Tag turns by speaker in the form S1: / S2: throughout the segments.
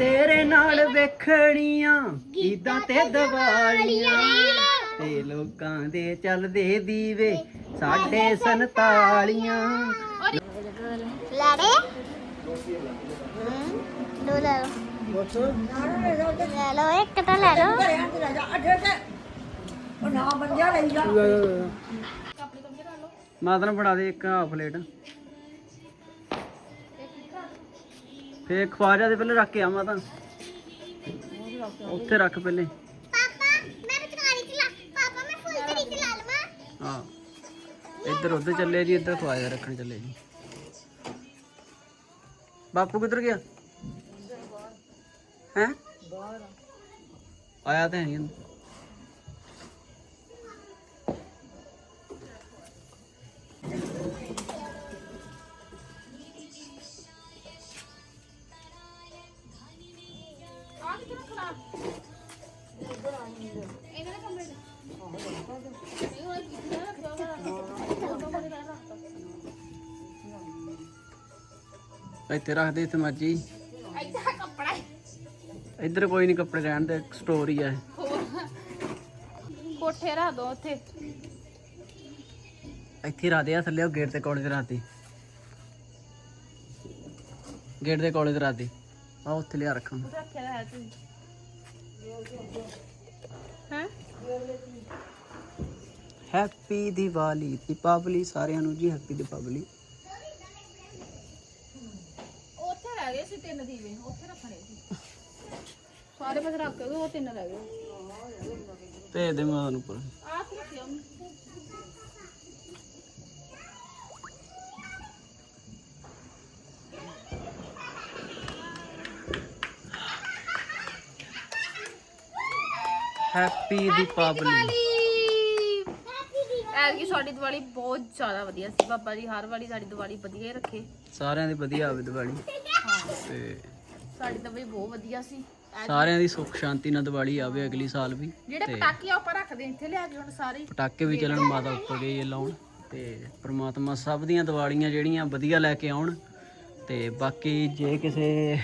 S1: ਤੇਰੇ ਨਾਲ ਵੇਖਣੀਆਂ ਈਦਾਂ ਤੇ ਦੀਵਾਲੀਆਂ। ਤੇ ਲੋਕਾਂ ਦੇ ਚੱਲਦੇ ਦੀਵੇ ਸਾਡੇ ਸੰਤਾਲੀਆਂ।
S2: ਲਾੜੇ? ਦੋ ਲੈ ਲਓ। ਲੈ ਲਓ ਇੱਕ ਤਾਂ ਲੈ ਲਓ।
S1: ਮਾਤਾ ਨੂੰ ਫੜਾ ਦੇ ਇੱਕ ਹਾਫ ਪਲੇਟ ਫੇਰ ਖਵਾਜਾ ਦੇ ਪਹਿਲੇ ਰੱਖ ਕੇ ਆ ਮਾਤਾ ਉੱਥੇ ਰੱਖ ਪਹਿਲੇ।
S2: ਪਾਪਾ ਮੈਂ ਵਿਚਾਰੀ ਚ ਲਾ ਪਾਪਾ ਮੈਂ ਫੁੱਲ ਤਰੀ ਚ ਲਾ ਲਵਾਂ।
S1: ਹਾਂ। ਇੱਧਰ ਉੱਧਰ ਚੱਲੇ ਜੀ ਇੱਧਰ ਖਵਾਜਾ ਰੱਖਣ ਚੱਲੇ ਜੀ। ਬਾਪੂ ਕਿੱਧਰ ਗਿਆ? ਹੈ? ਆਇਆ ਤਾਂ ਹੈ ਨਹੀਂ। ਇੱਥੇ ਰੱਖ ਦੇ ਇੱਥੇ ਮਰਜ਼ੀ। ਇੱਧਰ ਕੋਈ ਨਹੀਂ ਕੱਪੜੇ ਰਹਿਣ ਦੇ ਸਟੋਰ ਹੀ ਆ।
S3: ਕੋਠੇ ਰੱਖ ਦੋ ਉੱਥੇ।
S1: ਇੱਥੇ ਰੱਖ ਦੇ ਆ ਥੱਲੇ ਉਹ ਗੇਟ ਤੇ ਕੋਲੇ ਤੇ ਰੱਖ ਦੇ। ਗੇਟ ਦੇ ਕੋਲੇ ਤੇ ਰੱਖ ਦੇ। ਆ ਉੱਥੇ ਲਿਆ ਰੱਖਾਂ
S3: ਰੱਖਿਆ ਹੈ ਤੁਸੀਂ ਹੈ?
S1: ਹੈਪੀ ਦੀਵਾਲੀ ਦੀਪਾਵਲੀ ਸਾਰਿਆਂ ਨੂੰ ਜੀ ਹੈਪੀ ਦੀਪਾਵਲੀ
S3: ਉੱਥੇ ਰਹਿ ਗਏ ਸੀ ਤਿੰਨ ਦੀਵੇ ਉੱਥੇ ਰੱਖਣੇ ਸੀ ਸਾਰੇ ਪਾਸੇ ਰੱਖ ਕੇ ਉਹ ਤਿੰਨ ਰਹਿ ਗਏ
S1: ਭੇਜ ਦੇ ਮੈਂ ਤੁਹਾਨੂੰ ਉੱਪਰ।
S3: ਆਪ ਰੱਖਿਓ
S1: ਹੈਪੀ ਦੀਪਾਵਲੀ
S3: ਐਤਕੀ ਸਾਡੀ ਦੀਵਾਲੀ ਬਹੁਤ ਜ਼ਿਆਦਾ ਵਧੀਆ ਸੀ। ਬਾਬਾ ਜੀ ਹਰ ਵਾਰੀ ਸਾਡੀ ਦੀਵਾਲੀ ਵਧੀਆ ਹੀ ਰੱਖੇ।
S1: ਸਾਰਿਆਂ ਦੀ ਵਧੀਆ ਆਵੇ ਦੀਵਾਲੀ।
S3: ਹਾਂ।
S1: ਤੇ
S3: ਸਾਡੀ ਤਾਂ ਬਈ ਬਹੁਤ ਵਧੀਆ ਸੀ।
S1: ਸਾਰਿਆਂ ਦੀ ਸੁੱਖ ਸ਼ਾਂਤੀ ਨਾਲ ਦੀਵਾਲੀ ਆਵੇ ਅਗਲੀ ਸਾਲ ਵੀ।
S3: ਜਿਹੜੇ ਪਟਾਕੇ ਆ ਆਪਾਂ ਰੱਖਦੇ ਇੱਥੇ ਲਿਆ ਕੇ ਹੁਣ ਸਾਰੇ।
S1: ਪਟਾਕੇ ਵੀ ਚੱਲਣ ਮਾਤਾ ਉੱਪਰ ਗਈ ਹੈ ਲਾਉਣ। ਤੇ ਪ੍ਰਮਾਤਮਾ ਸਭ ਦੀਆਂ ਦੀਵਾਲੀਆਂ ਜਿਹੜੀਆਂ ਵਧੀਆ ਲੈ ਕੇ ਆਉਣ। ਤੇ ਬਾਕੀ ਜੇ ਕਿਸੇ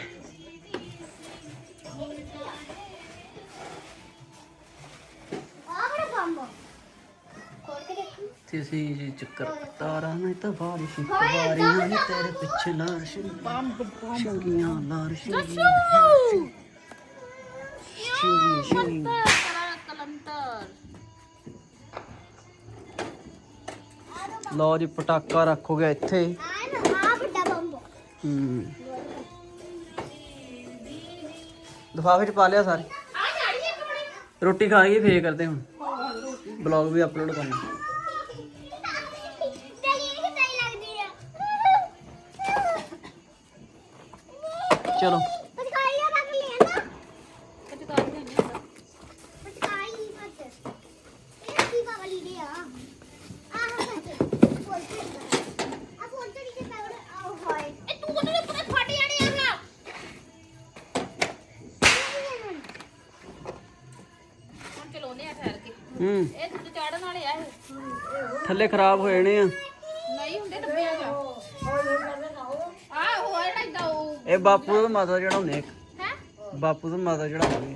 S2: ਬੰਬ
S1: ਕਿਸੇ ਜੀ ਚੱਕਰ ਤਾਰਾ ਨਹੀਂ ਤਾਂ ਬਾਰਿਸ਼ ਵਾਰੀਆਂ ਨੀ ਤੇਰੇ ਪਿੱਛੇ ਲਾਰਸ਼ ਬੰਬ ਸ਼ੰਗੀਆਂ ਲਾਰਸ਼ ਸ਼ੰਗੀਆਂ ਸ਼ੰਗੀਆਂ
S3: ਕਲੰਤਰ
S1: ਲਓ ਜੀ ਪਟਾਕਾ ਰੱਖੋਗੇ ਇੱਥੇ
S2: ਆ ਨਾ ਆ ਵੱਡਾ ਬੰਬ
S1: ਹੂੰ ਲਿਫਾਫੇ ਚ ਪਾ ਲਿਆ ਸਾਰੇ
S2: ਆ ਜਾੜੀ ਇੱਕ ਬੜੀ
S1: ਰੋਟੀ ਖਾ ਕੇ ਫੇਰ ਕਰਦੇ ਹੁਣ ਬਲੌਗ ਵੀ ਅਪਲੋਡ ਕਰਨਾ
S2: ਤੇਰੀ ਇਹ ਸਹੀ ਲੱਗਦੀ ਆ
S1: ਚਲੋ ਹੂੰ।
S3: ਇਹ ਤੇ ਚੜਨ ਵਾਲੇ ਆ ਇਹ
S1: ਥੱਲੇ ਖਰਾਬ ਹੋ ਜਾਣੇ ਆ।
S3: ਨਹੀਂ ਹੁੰਦੇ ਡੱਬਿਆਂ ਚ ਆ ਹੋਇਆ ਨਾ ਇਦਾਂ ਉਹ
S1: ਇਹ ਬਾਪੂ ਦਾ ਮਾਤਾ ਚੜਾਉਣੇ
S3: ਹੈ
S1: ਬਾਪੂ ਦਾ ਮਾਤਾ ਚੜਾਉਣੇ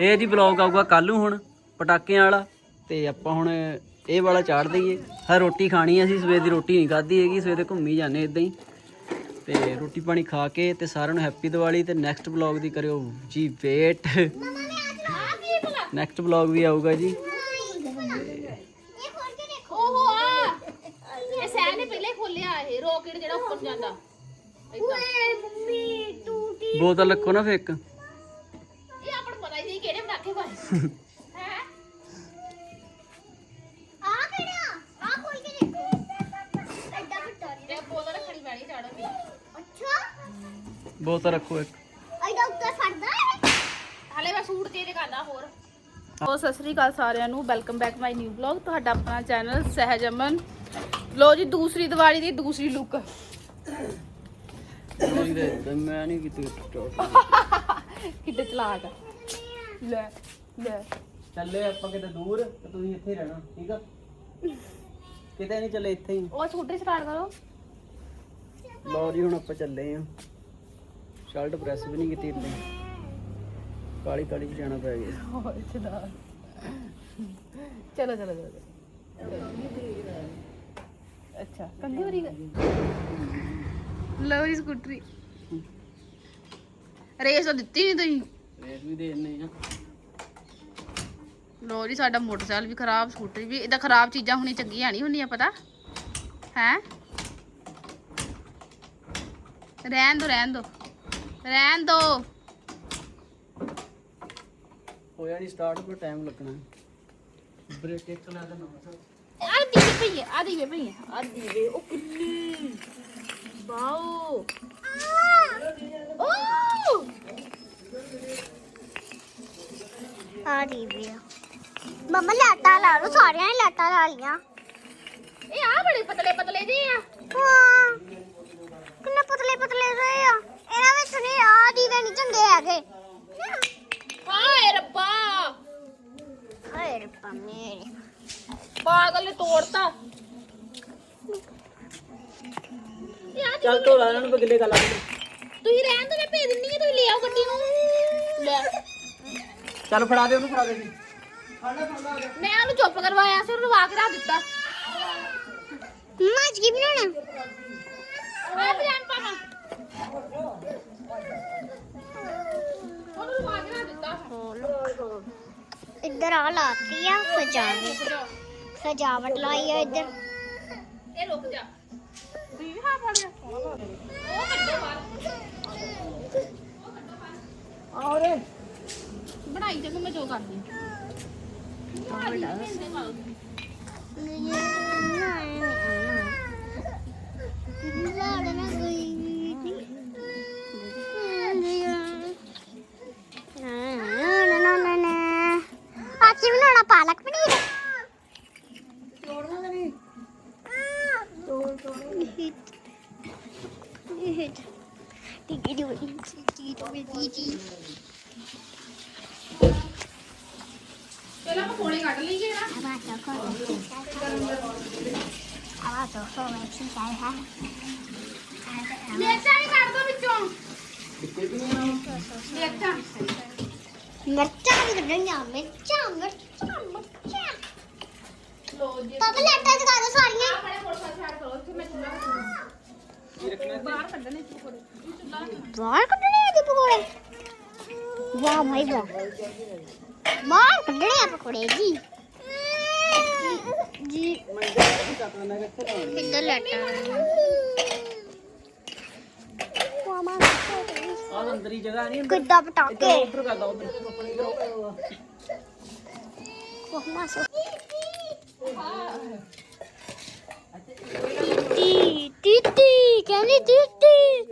S1: ਇਹ ਜੀ ਬਲੌਗ ਆਊਗਾ ਕੱਲ ਨੂੰ ਹੁਣ ਪਟਾਕਿਆਂ ਵਾਲਾ। ਤੇ ਆਪਾਂ ਹੁਣ ਇਹ ਵਾਲਾ ਚਾੜ ਦਈਏ। ਹਾਂ ਰੋਟੀ ਖਾਣੀ ਹੈ, ਅਸੀਂ ਸਵੇਰ ਦੀ ਰੋਟੀ ਨਹੀਂ ਖਾਧੀ ਹੈਗੀ ਸਵੇਰੇ ਘੁੰਮੀ ਜਾਂਦੇ ਇਦਾਂ ਹੀ। ਤੇ ਰੋਟੀ ਪਾਣੀ ਖਾ ਕੇ ਤੇ ਸਾਰਿਆਂ ਨੂੰ ਹੈਪੀ ਦੀਵਾਲੀ ਤੇ ਨੈਕਸਟ ਬਲੌਗ ਦੀ ਕਰਿਓ। ਜੀ ਵੇਟ
S2: ਮਮਾ ਨੇ ਅੱਜ ਆ ਕੀ ਭਲਾ
S1: ਨੈਕਸਟ ਬਲੌਗ ਵੀ ਆਊਗਾ ਜੀ।
S2: ਇਹ ਖੋਲ ਕੇ ਦੇਖੋ
S3: ਓਹੋ ਆ। ਇਹ ਸਹਿ ਨੇ ਪਹਿਲੇ ਖੋਲਿਆ ਇਹ ਰੋਕਟ ਜਿਹੜਾ ਉੱਪਰ ਜਾਂਦਾ।
S2: ਓਏ ਮੰਮੀ ਟੂਟੀ
S1: ਬੋਤਲ ਰੱਖੋ ਨਾ ਫੇਰ ਇੱਕ।
S3: ਇਹ ਆਪਾਂ ਨੂੰ ਪਤਾ ਹੀ ਨਹੀਂ ਕਿਹੜੇ ਪਟਾਕੇ ਪਾਏ। ਹੈ?
S2: ਆ ਕਿਹੜਾ? ਆ ਖੋਲ ਕੇ ਦੇਖੋ। ਐਡਾ ਵੱਡਾ।
S3: ਤੇ ਬੋਤਲ ਰੱਖਣੀ ਪੈਣੀ ਚੜਨ ਦੀ।
S2: ਅੱਛਾ।
S1: ਬੋਤਲ ਰੱਖੋ ਇੱਕ
S2: ਐਡਾ ਉੱਤੇ ਫੜਦਾ ਹੈ
S3: ਹਾਲੇ ਮੈਂ ਸੂਟ ਚੇਂਜ ਕਰਦਾ ਹੋਰ ਹੋ ਸਤਿ ਸ੍ਰੀ ਅਕਾਲ ਸਾਰਿਆਂ ਨੂੰ। Welcome back my new blog ਤੁਹਾਡਾ ਆਪਣਾ ਚੈਨਲ ਸਹਿਜ ਅਮਨ। ਲੋ ਜੀ ਦੂਸਰੀ ਦੀਵਾਲੀ ਦੀ ਦੂਸਰੀ ਲੁੱਕ
S1: ਮੈਂ ਨਹੀਂ ਕੀਤੀ
S3: ਕਿੱਡੇ ਚਲਾਕ ਆ। ਲੈ ਲੈ।
S1: ਚੱਲੇ ਆਪਾਂ ਕਿਤੇ ਦੂਰ ਤੇ ਤੁਸੀਂ ਇੱਥੇ ਹੀ ਰਹਿਣਾ ਠੀਕ ਆ? ਕਿਤੇ ਨਹੀਂ ਚੱਲੇ ਇੱਥੇ ਹੀ।
S3: ਉਹ ਸਕੂਟਰ ਸਟਾਰਟ ਕਰੋ।
S1: ਲਓ ਜੀ ਹੁਣ ਆਪਾਂ ਚੱਲੇ ਆ ਸ਼ਰਟ ਪ੍ਰੈਸ ਵੀ ਨਹੀਂ ਕੀਤੀ ਇੱਥੇ। ਕਾਲੀ ਕਾਲੀ ਚ ਜਾਣਾ ਪੈ ਗਿਆ।
S3: ਹੋਰ ਚਲਾ ਚਲੋ ਚਲੋ ਚਲੋ। ਅੱਛਾ ਕੰਗੀ ਵਾਰੀ ਲਓ ਜੀ ਸਕੂਟਰੀ। ਰੇਸ ਤਾਂ ਦਿੱਤੀ ਨਹੀਂ ਤੁਸੀਂ?
S1: ਰੇਟ ਵੀ ਦੇ ਦਿੰਦੇ ਆ।
S3: ਲੋ ਜੀ ਸਾਡਾ ਮੋਟਰਸਾਈਕਲ ਵੀ ਖਰਾਬ ਸਕੂਟਰੀ ਵੀ। ਇਦਾਂ ਖਰਾਬ ਚੀਜ਼ਾਂ ਹੋਣੀ ਚੰਗੀਆਂ ਨਹੀਂ ਹੁੰਦੀਆਂ ਪਤਾ? ਹੈ? ਰਹਿਣ ਦੋ ਰਹਿਣ ਦੋ। ਰਹਿਣ ਦੋ।
S1: ਹੋਇਆ ਨਹੀਂ ਸਟਾਰਟ ਪਰ ਟਾਈਮ ਲੱਗਣਾ। ਬ੍ਰੇਕ ਇੱਕ ਲਾ ਦੇਣਾ
S3: ਆ ਦੀਵੇ ਪਈਏ ਆ ਦੀਵੇ ਪਈਏ ਆ ਦੀਵੇ ਉਹ ਕਿੰਨੀ ਵਾਓ। ਓ
S2: ਆ ਦੀ ਵੀ ਮੰਮਾ ਲਾਟਾ ਲਾ ਲਓ ਸਾਰਿਆਂ ਨੇ ਲਾਟਾ ਲਾ ਲੀਆਂ
S3: ਇਹ ਆ ਬੜੇ ਪਤਲੇ ਪਤਲੇ ਜਿਹੇ ਆ।
S2: ਹਾਂ ਕਿੰਨੇ ਪਤਲੇ ਪਤਲੇ ਰਹੇ ਆ। ਇਹਨਾਂ ਵਿੱਚ ਨਹੀਂ ਆ ਦੀਵੇ ਨਹੀਂ ਚੰਗੇ ਹੈਗੇ।
S3: ਹਾਏ ਰੱਬਾ
S2: ਹਾਏ ਰੱਬਾ ਮੇਰੇ
S3: ਪਾਗਲ ਨੇ ਤੋੜਤਾ ਇਹ ਆ
S1: ਚੱਲ ਧੋ ਲਾ ਇਹਨਾਂ ਨੂੰ ਬਗਲੇ ਗੱਲ ਆ
S3: ਤੁਸੀਂ ਰਹਿਣ ਦੋ ਮੈਂ ਭੇਜ ਦਿੰਨੀ ਆ ਤੁਸੀਂ ਲੈ ਆਓ ਗੱਡੀ ਨੂੰ ਲੈ
S1: ਚੱਲ ਫੜਾ ਦੇ ਉਹਨੂੰ ਫੜਾ ਦੇ ਜੀ
S3: ਮੈਂ ਉਹਨੂੰ ਚੁੱਪ ਕਰਵਾਇਆ ਸੀ ਉਹਨੂੰ ਰਵਾ ਕੇ ਰੱਖ ਦਿੱਤਾ
S2: ਮੰਮਾ ਅੱਜ ਕੀ ਬਣਾਉਣਾ
S3: ਮੈਂ ਪਲਾਨ ਪਾਵਾਂ ਉਹਨੂੰ ਰਵਾ ਕੇ ਰੱਖ ਦਿੱਤਾ
S2: ਇੱਧਰ ਆ ਲਾਤੀ ਆ ਸਜਾਵਟ। ਸਜਾਵਟ ਲਾਈ ਆ ਇੱਧਰ।
S3: ਇਹ ਰੁਕ ਜਾ। ਵੀ ਹਾਂ ਫੜ ਲਿਆ ਉਹ ਕੱਢੋ ਬਾਹਰ
S1: ਆਰੇ
S3: ਬਣਾਈ ਤੇ ਮੈਂ ਜੋ ਕਰਦੀ
S2: ਅੱਜ ਬਣਾਉਣਾ ਪਾਲਕ ਪਨੀਰ ਟਿੱਕੀ ਦੀ ਟਿੱਕੀ ਦੀ ਟਿੱਕੀ
S3: ਪਹਿਲਾਂ ਪਕੌੜੇ ਕੱਢ ਲਈਏ ਨਾ
S2: Abajo, Abajo, come ci sai, eh?
S3: ਮਿਰਚਾਂ ਵੀ ਕੱਢ ਦੋ ਵਿੱਚੋਂ ਮਿਰਚਾਂ
S2: ਮਿਰਚਾਂ ਵੀ ਕੱਢਣੀਆਂ ਮਿਰਚਾਂ ਮਿਰਚਾਂ ਮਿਰਚਾਂ।
S3: ਲੋ ਜੀ
S2: ਪਾਪਾ ਲੈਟਾਂ ਦਿਖਾ ਦੋ ਸਾਰੀਆਂ।
S3: ਆਪਣੇ ਮੋਟਰਸਾਈਕਲ ਛੱਡ ਕਰੋ ਇੱਥੇ ਮੈਂ ਚੁੱਲ੍ਹਾ ਰੱਖਣਾ ਬਾਹਰ ਕੱਢਣੇ ਪਕੌੜੇ। ਰੱਖਣਾ
S2: ਬਾਹਰ ਕੱਢਣੇ ਆ ਦੀ ਪਕੌੜੇ? ਵਾਹ ਭਾਈ ਵਾਹ ਬਾਹਰ ਕੱਢਣੇ ਆ ਪਕੌੜੇ ਜੀ। ਜੀ ਇੱਧਰ ਲੈਟਾਂ ਮਾਮਾ
S1: ਆ ਅੰਦਰੀ ਜਗ੍ਹਾ ਨਹੀਂ
S2: ਕਿੱਦਾਂ ਪਟਾਕੇ
S1: ਉੱਧਰ ਕਰਦਾ ਉੱਧਰ
S2: ਮਾਮਾ ਸੋ ਟੀ ਟੀ ਕਹਿੰਦੀ ਟੀ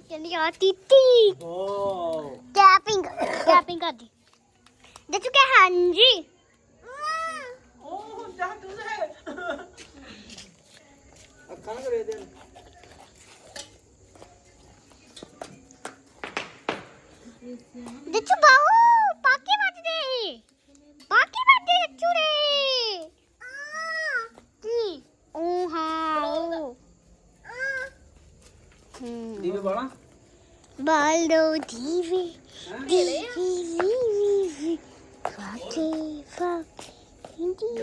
S2: ਕਹਿੰਦੀ ਆ ਟੀ
S1: ਓ
S2: ਟੈਪਿੰਗ ਟੈਪਿੰਗ ਕਰਦੀ। ਦੇ ਚੁੱਕੇ ਹਾਂਜੀ?
S1: ਉਹ ਜਾ ਤੂੰ ਅੱਖਾਂ ਕਰੇ ਦੇ ਦੀਵੇ ਬਾਲਾ
S2: ਬਾਲੋ ਦੀਵੇ ਦੀਵੇ ਫਾਕੇ ਫਾਕੇ ਦੀਵੇ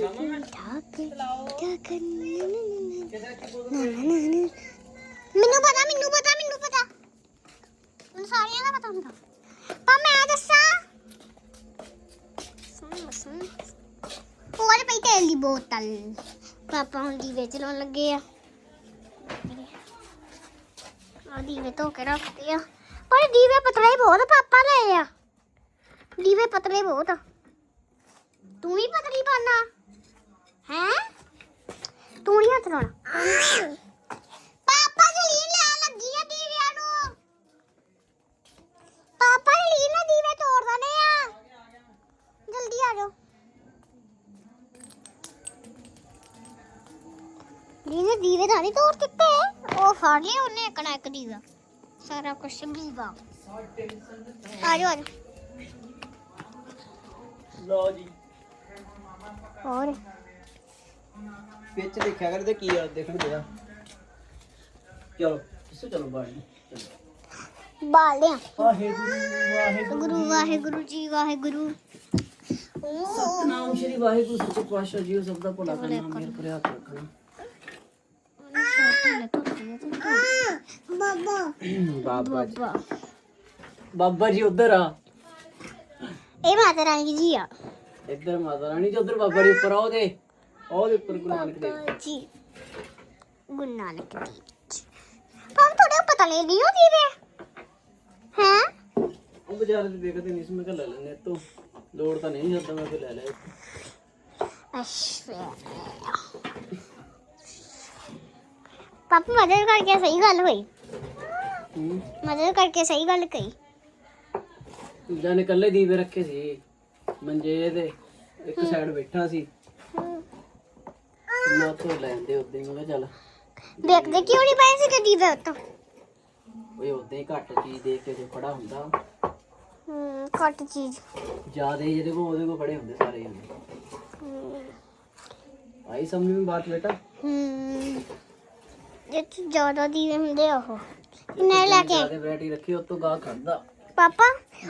S2: ਮੈਨੂੰ ਪਤਾ ਮੈਨੂੰ ਪਤਾ ਮੈਨੂੰ ਪਤਾ ਮੈਨੂੰ ਸਾਰਿਆਂ ਦਾ ਪਤਾ ਹੁੰਦਾ ਪਰ ਮੈਂ ਦੱਸਾਂ ਸੁਣ ਸੁਣ ਹੋਰ ਪਈ ਤੇਲ ਦੀ ਬੋਤਲ। ਪਾਪਾ ਹੁਣ ਦੀਵੇ ਚਲਾਉਣ ਲੱਗੇ ਆ। ਆ ਦੀਵੇ ਧੋ ਕੇ ਰੱਖਦੇ ਆ। ਪਰ ਦੀਵੇ ਪਤਲੇ ਬਹੁਤ ਪਾਪਾ ਲਏ ਆ। ਦੀਵੇ ਪਤਲੇ ਬਹੁਤ ਤੂੰ ਵੀ ਪਤਲੀ ਪਾਣਾ ਹੈ? ਤੂੰ ਨਹੀਂ ਹੱਥ ਲਾਉਣਾ ਪਾਪਾ ਜਲੀਨ ਲੈਣ ਲੱਗੀ ਆ ਦੀਵਿਆਂ ਨੂੰ ਪਾਪਾ ਜਲੀਨ ਨੇ ਦੀਵੇ ਤੋੜ ਦਨੇ ਆ ਜਲਦੀ ਆ ਜਾਓ ਲੀਨੇ ਦੀਵੇ ਤਾਂ ਨਹੀਂ ਤੋੜ ਦਿੱਤੇ। ਉਹ ਫੜ ਲਿਆ ਉਹਨੇ ਇੱਕ ਨਾ ਇੱਕ ਦੀਵਾ। ਸਾਰਾ ਕੁਝ ਦੀਵਾ ਆ ਜਾਓ
S1: ਲਓ ਜੀ।
S2: ਹੋਰ?
S1: ਵਿੱਚ ਦੇਖਿਆ ਕਰ ਤੇ ਕੀ ਆ ਦੇਖਣ ਦਿਆ ਚਲੋ ਕਿਸੇ ਚਲੋ ਬਾਹਰ ਨੂੰ ਚਲੋ।
S2: ਬਾਲਦੇ ਆ
S1: ਵਾਹਿਗੁਰੂ ਵਾਹਿਗੁਰੂ
S2: ਗੁਰੂ ਵਾਹਿਗੁਰੂ ਜੀ ਵਾਹਿਗੁਰੂ। ਓ
S1: ਨਾਮ ਸ਼੍ਰੀ ਵਾਹਿਗੁਰੂ ਸੱਚੇ ਪਾਤਸ਼ਾਹ ਜੀ ਸਭ ਦਾ ਭਲਾ ਕਰਨਾ ਮੇਰ ਕਰਿਆ ਰੱਖਣਾ।
S2: ਬਾਬਾ
S1: ਬਾਬਾ ਜੀ।
S2: ਬਾਬਾ।
S1: ਜੀ ਉਧਰ ਆ।
S2: ਇਹ ਮਾਤਾ ਰਾਣੀ ਜੀ ਆ।
S1: ਇੱਧਰ ਮਾਤਾ ਰਾਣੀ ਜੀ ਉਧਰ ਬਾਬਾ ਜੀ ਉੱਪਰ ਆ ਉਹਦੇ। ਉਹਦੇ ਉੱਪਰ ਗੁਰੂ ਨਾਨਕ ਦੇਵ।
S2: ਜੀ ਗੁਰੂ ਨਾਨਕ ਦੇਵ ਜੀ। ਪਾਪ ਥੋੜਾ ਪਤਾ ਲੈ ਲਿਓ ਦੀਵੇ ਹੈ?
S1: ਉਹ ਬਾਜ਼ਾਰ ਦੇ ਦੇਖਦੇ ਨਹੀਂ ਸੀ ਮੈਂ ਕਿਹਾ ਲੈ ਲੈਣੇ ਤੋਂ ਲੋੜ ਤਾਂ ਨਹੀਂ ਜਾਂਦਾ ਮੈਂ ਫਿਰ ਲੈ ਲਿਆ।
S2: ਅੱਛਾ। ਪਾਪਾ ਮਦਰ ਕਰਕੇ ਸਹੀ ਗੱਲ ਹੋਈ।
S1: ਹੂੰ।
S2: ਮਦਰ ਕਰਕੇ ਸਹੀ ਗੱਲ ਕਹੀ।
S1: ਜਾਨੇ ਇਕੱਲੇ ਦੀਵੇ ਰੱਖੇ ਸੀ। ਮੰਜੇ ਦੇ ਇੱਕ ਸਾਈਡ ਬੈਠਾ ਸੀ। ਮੈਂ ਉੱਥੋਂ ਲੈਂਦੇ ਉਦੋਂ ਹੀ ਮੈਂ ਕਿਹਾ ਚੱਲ।
S2: ਦੇਖਦੇ ਕਿਉਂ ਨਹੀਂ ਪਏ ਸੀ ਕਦੀ ਵੇ ਉਤੋਂ?
S1: ਓਏ ਉਦੋਂ ਹੀ ਘੱਟ ਚੀਜ਼ ਦੇਖ ਕੇ ਜੇ ਫੜਾ ਹੁੰਦਾ।
S2: ਹੂੰ ਘੱਟ ਚੀਜ਼।
S1: ਜ਼ਿਆਦਾ ਜਿਹਦੇ ਕੋਲ ਉਹਦੇ ਕੋਲ ਫੜੇ ਹੁੰਦੇ ਸਾਰੇ ਜਣੇ। ਹੂੰ। ਆਈ ਸਮਝ ਮੇਂ ਬਾਤ ਬੇਟਾ?
S2: ਹੂੰ। ਜੇ ਚ ਜ਼ਿਆਦਾ ਦੀਵੇ ਹੁੰਦੇ ਆ ਉਹ। ਕਿੰਨੇ ਲੈ ਕੇ ਆਏ?
S1: ਵੈਰਾਈਟੀ ਰੱਖੀ ਉਹ ਤੋਂ ਗਾ ਖੜਦਾ
S2: ਪਾਪਾ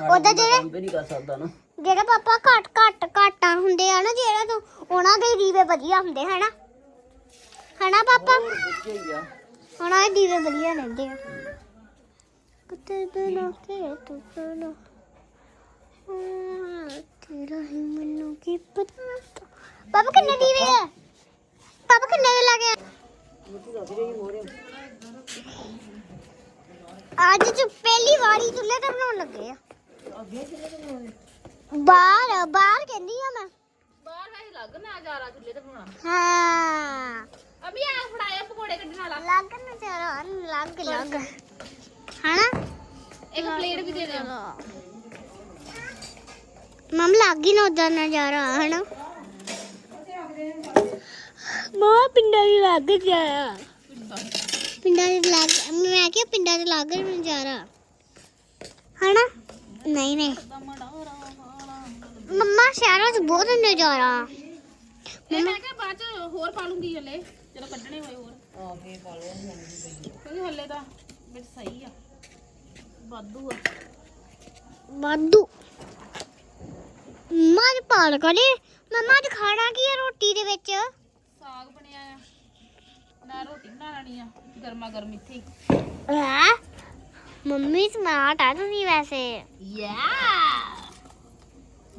S2: ਉਹਦਾ ਜਿਹੜੇ
S1: ਕੰਮ ਵੀ ਨਹੀਂ ਕਰ ਸਕਦਾ ਨਾ।
S2: ਜਿਹੜਾ ਪਾਪਾ ਘੱਟ ਘੱਟ ਘਾਟਾਂ ਹੁੰਦੇ ਆ ਨਾ ਜਿਹੜਾ ਤੋਂ ਉਹਨਾਂ ਦੇ ਦੀਵੇ ਵਧੀਆ ਹੁੰਦੇ ਹਨਾ? ਹਨਾ ਪਾਪਾ?
S1: ਵਧੀਆ ਹੀ ਆ।
S2: ਉਹਨਾਂ ਦੇ ਦੀਵੇ ਵਧੀਆ ਰਹਿੰਦੇ ਆ। ਕਿਤੇ ਬਿਨਾ ਕੇ ਤੂੰ ਕਨਾ ਤੇਰਾ ਹੀ ਮੈਨੂੰ ਕੀ ਪਤਾ। ਪਾਪਾ ਕਿੰਨੇ ਦੀਵੇ ਆ? ਪਾਪਾ ਕਿੰਨੇ ਦੇ ਲੱਗੇ ਅੱਜ ਚ ਪਹਿਲੀ ਵਾਰੀ ਚੁੱਲ੍ਹੇ ਤੇ ਬਣਾਉਣ ਲੱਗੇ ਆ। ਬਾਹਰ ਬਾਹਰ ਕਹਿੰਦੀ ਆ ਮੈਂ।
S3: ਬਾਹਰ ਵੈਸੇ ਲੱਗ ਨਾ ਜਾਰਾ ਚੁੱਲੇ ਤੇ ਬਣਾਉਣਾ।
S2: ਹਾਂ।
S3: ਅਭੀ ਆ ਫੜਾਇਆ ਪਕੌੜੇ ਕੱਢਣ ਵਾਲਾ।
S2: ਲੱਗ ਨਾ ਜਰਾ ਲੱਗ ਲੱਗ ਹਨਾ?
S3: ਇੱਕ ਪਲੇਟ ਵੀ ਦੇ ਦੇ
S2: ਮਮ ਲੱਗ ਹੀ ਨਾ ਉਦਾਂ ਨਜ਼ਾਰਾ ਹਨਾ? ਮਾਂ ਪਿੰਡਾਂ ਦੀ ਲੱਗ ਜਾਇਆ ਪਿੰਡਾਂ ਦੇ ਲੱਗ ਮੈਂ ਕਿਹਾ ਪਿੰਡਾਂ ਦੇ ਲੱਗ ਨਜ਼ਾਰਾ ਹਨਾ? ਨਹੀਂ ਨਹੀਂ। ਮੰਮਾ ਸ਼ਹਿਰਾਂ 'ਚ ਬਹੁਤ ਨਜ਼ਾਰਾ।
S3: ਇਹ ਮੈਂ ਕਿਹਾ ਬਾਅਦ ਚ ਹੋਰ ਪਾ ਲੂੰਗੀ ਹਲੇ ਜਦੋਂ ਕੱਢਣੇ ਹੋਏ ਹੋਰ। ਆ ਫੇਰ ਪਾ ਲਓ ਕਿਉਂਕਿ ਹਲੇ ਤਾਂ ਵਿੱਚ ਸਹੀ ਆ। ਵਾਧੂ ਆ।
S2: ਵਾਧੂ। ਮਾਂ ਪਾਲ ਕਰੇ ਮਮਾ ਅੱਜ ਖਾਣਾ ਕੀ ਹੈ ਰੋਟੀ ਦੇ ਵਿੱਚ?
S3: ਸਾਗ ਬਣਿਆ ਆ। ਨਾ ਰੋਟੀ ਬਣਾ ਲੈਣੀ ਆ ਗਰਮਾ ਗਰਮ ਇੱਥੇ ਹੈ।
S2: ਮੰਮੀ ਸਮਾਰਟ ਆ ਤੁਸੀਂ ਵੈਸੇ।
S3: ਯਾ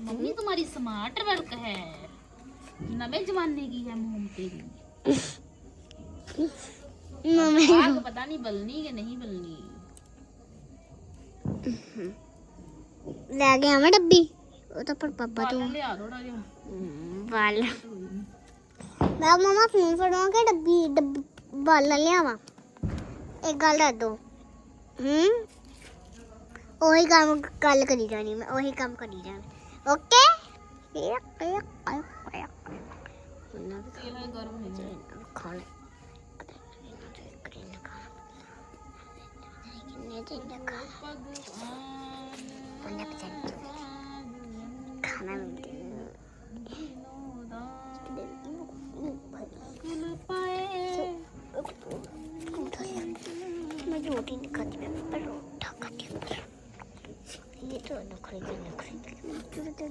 S3: ਮੰਮੀ ਤੁਹਾਡੀ ਸਮਾਰਟ ਵਰਕ ਹੈ। ਨਵੇਂ ਜਮਾਨੇ ਕੀ ਹੈ ਮੂੰਹ ਤੇਰੀ
S2: ਮੰਮੀ
S3: ਪਤਾ ਨਹੀਂ ਬਲਣੀ ਕਿ ਨਹੀਂ ਬਲਣੀ।
S2: ਲੈ ਗਿਆ ਮੈਂ ਡੱਬੀ। ਉਹ ਤਾਂ ਪਰ ਪਾਪਾ ਤੂੰ
S3: ਲਿਆ ਥੋੜਾ ਜਿਹਾ।
S2: ਵਾਲ ਮੈਂ ਮਮਾ, ਫੋਨ ਫੜਵਾ ਕੇ ਡੱਬੀ ਡੱਬੀ ਬਾਲਾਂ ਲਿਆਵਾਂ ਇੱਕ ਗੱਲ ਦੱਸ ਦੋ। ਹੂੰ? ਉਹੀ ਕੰਮ ਕੱਲ ਕਰੀ ਜਾਣੀ ਮੈਂ, ਉਹੀ ਕੰਮ ਕਰੀ ਜਾਣਾ। ਓਕੇ? ਇੱਕ ਇੱਕ ਇੱਕ ਉਹਨਾਂ ਦੇ ਗਰਮ ਹੋ ਜਾਣਾ ਖਾਣ ਖਾਣਾ ਮਿਲ ਕਦੀ ਨਹੀਂ ਖਾਦੀ ਮੈਂ
S3: ਪਰੌਂਠਾ ਖਾਦੀ ਇਹ ਤਾਂ
S2: ਨਖਰੇ ਦੇ
S3: ਨਖਰੇ ਤੂੰ ਤਾਂ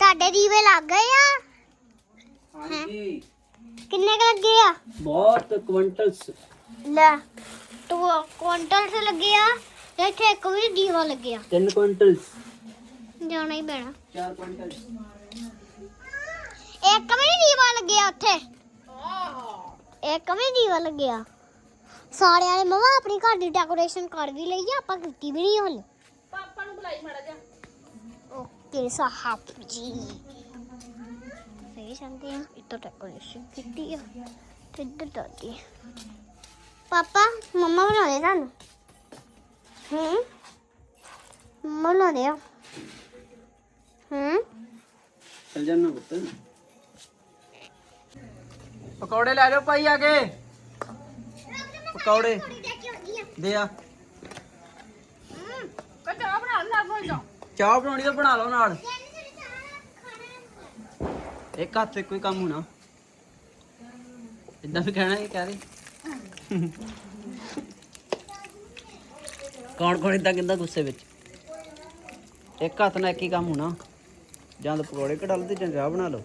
S2: ਤੁਹਾਡੇ ਦੀਵੇ ਲੱਗ ਆ? ਕਿੰਨੇ ਕੁ ਲੱਗੇ ਆ?
S1: ਬਹੁਤ ਕੁਇੰਟਲਸ।
S2: ਲੈ ਤੂੰ ਕੁਆਂਟਲ ਤੇ ਲੱਗੇ ਆ ਤੇ ਇੱਥੇ ਇੱਕ ਵੀ ਦੀਵਾ ਲੱਗਿਆ
S1: 3 ਕੁਇੰਟਲਸ।
S2: ਜਾਣਾ ਹੀ ਪੈਣਾ।
S1: 4 ਕੁਇੰਟਲਸ।
S2: ਇੱਕ ਵੀ ਦੀਵਾ ਲੱਗਿਆ ਉੱਥੇ। ਇੱਕ ਵੀ ਦੀਵਾ ਲੱਗਿਆ ਸਾਰਿਆਂ ਨੇ ਮਮਾ ਆਪਣੀ ਘਰ ਦੀ ਡੈਕੋਰੇਸ਼ਨ ਕਰ ਵੀ ਲਈ ਆ ਆਪਾਂ ਕੀਤੀ ਵੀ ਨਹੀਂ ਹਲ
S3: ਪਾਪਾ ਨੂੰ ਬੁਲਾਈ ਮਾੜਾ ਜਾ
S2: ਓਕੇ ਸਾਹਿਬ ਜੀ। ਸਹੀ ਸੰਦੇ ਆ ਇੱਥੇ ਡੈਕੋਰੇਸ਼ਨ ਕੀਤੀ ਆ ਤੇ ਇੱਧਰ ਦਾਦੀ ਪਾਪਾ ਮੰਮਾ ਬਣਾਉਂਦੇ ਤੁਹਾਨੂੰ ਹੂੰ ਮੰਮਾ ਬਣਾਉਂਦੇ ਆ ਹੂੰ
S1: ਚਲ ਜਾਣਾ ਪੁੱਤ ਪਕੌੜੇ ਲੈ ਜਾਓ ਭਾਈ ਆ ਕੇ ਪਕੌੜੇ
S2: ਦੇ ਆ
S1: ਦੇ ਆ
S3: ਕਾ ਚਾਹ ਬਣਾ ਲੈ ਜਾ
S1: ਚਾਹ ਬਣਾਉਣੀ ਤਾਂ ਬਣਾ ਲਓ ਨਾਲ
S2: ਕਹਿੰਦੀ ਥੋੜੀ ਚਾਹ ਖਾਣਾ
S1: ਇੱਕ ਹੱਥ ਤੇ ਕੋਈ ਕੰਮ ਹੋਣਾ। ਇਦਾਂ ਵੀ ਕਹਿਣਾ ਇਹ ਕਹਿ ਦੇ ਕੌਣ ਕੌਣ ਇਦਾਂ ਕਹਿੰਦਾ ਗੁੱਸੇ ਵਿੱਚ? ਇੱਕ ਹੱਥ ਨਾਲ ਇੱਕ ਹੀ ਕੰਮ ਹੋਣਾ। ਜਾਂ ਤਾਂ ਪਕੌੜੇ ਕਢਾ ਲਓ ਤੇ ਜਾਂ ਚਾਹ ਬਣਾ ਲਓ।